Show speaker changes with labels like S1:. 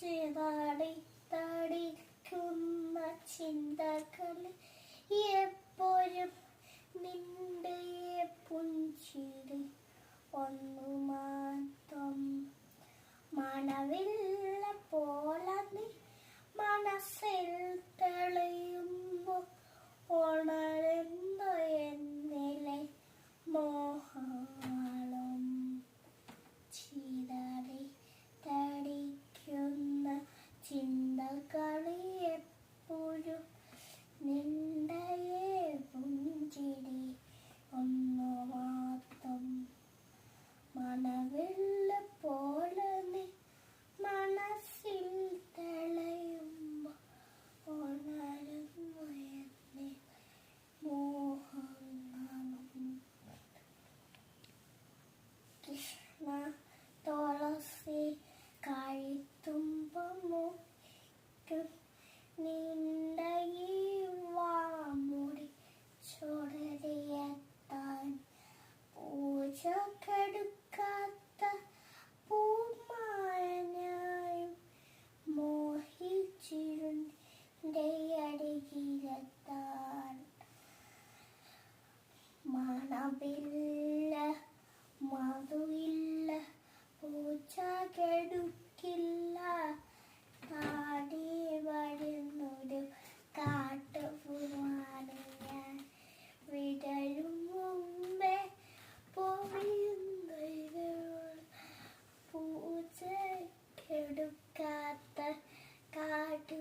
S1: പക്ഷി ചിന്തകളിൽ റോസേ കാഴിത്തുമ്പമോ നീണ്ടയി വാമുടി ചൊടരിയെത്താൻ പൂജ കടുക്കാത്ത പൂമാനായും മോഹിച്ചിരുന്റെ അടികിലെത്താൻ മണവില്ല അടുക്കില്ല. പാടി വരുന്നൊരു കാട്ടുപൂവാണ് ഞാൻ. വിടരും മുമ്പേ പൊഴിയുന്നൊരു പൂജക്കെടുക്കാത്ത കാട്ടു